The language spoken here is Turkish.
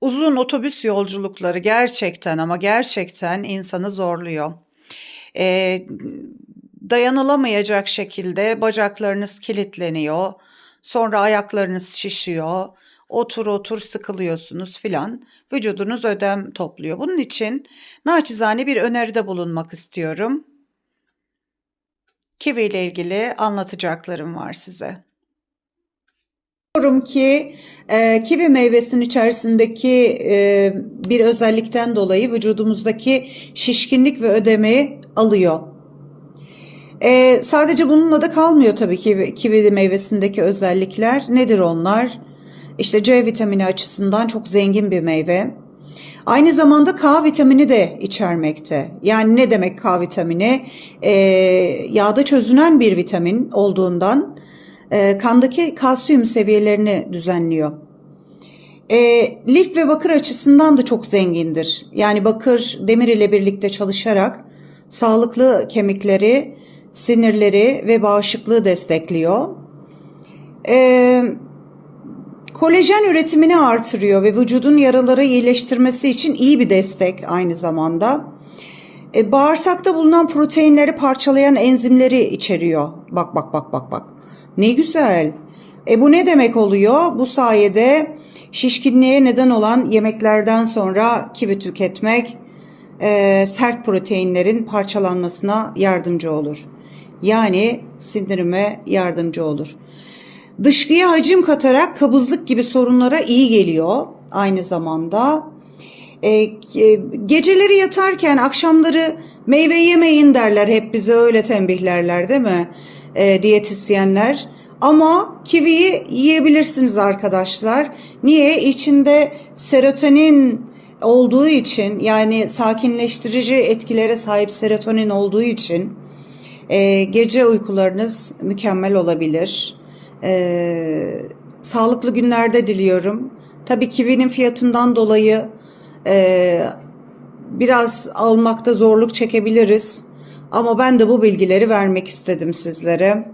Uzun otobüs yolculukları gerçekten ama gerçekten insanı zorluyor. Eee, dayanılamayacak şekilde bacaklarınız kilitleniyor. Sonra ayaklarınız şişiyor. Otur otur sıkılıyorsunuz filan. Vücudunuz ödem topluyor. Bunun için naçizane bir öneride bulunmak istiyorum. Kivi ile ilgili anlatacaklarım var size. Biliyorum ki e, kivi meyvesinin içerisindeki e, bir özellikten dolayı vücudumuzdaki şişkinlik ve ödemi alıyor. E, sadece bununla da kalmıyor tabii ki kivi meyvesindeki özellikler. Nedir onlar? İşte C vitamini açısından çok zengin bir meyve. Aynı zamanda K vitamini de içermekte. Yani ne demek K vitamini? E, yağda çözünen bir vitamin olduğundan e, kandaki kalsiyum seviyelerini düzenliyor. E, lif ve bakır açısından da çok zengindir. Yani bakır demir ile birlikte çalışarak sağlıklı kemikleri, sinirleri ve bağışıklığı destekliyor. E, kolajen üretimini artırıyor ve vücudun yaraları iyileştirmesi için iyi bir destek aynı zamanda. E, bağırsakta bulunan proteinleri parçalayan enzimleri içeriyor. Bak bak bak bak bak. Ne güzel. E bu ne demek oluyor? Bu sayede şişkinliğe neden olan yemeklerden sonra kivi tüketmek e, sert proteinlerin parçalanmasına yardımcı olur. Yani sindirime yardımcı olur. Dışkıya hacim katarak kabızlık gibi sorunlara iyi geliyor aynı zamanda. E, geceleri yatarken akşamları meyve yemeyin derler hep bize öyle tembihlerler değil mi e, diyetisyenler. Ama kiviyi yiyebilirsiniz arkadaşlar. Niye? İçinde serotonin olduğu için yani sakinleştirici etkilere sahip serotonin olduğu için e, gece uykularınız mükemmel olabilir. E, sağlıklı günlerde diliyorum. Tabii kivinin fiyatından dolayı e, biraz almakta zorluk çekebiliriz. Ama ben de bu bilgileri vermek istedim sizlere.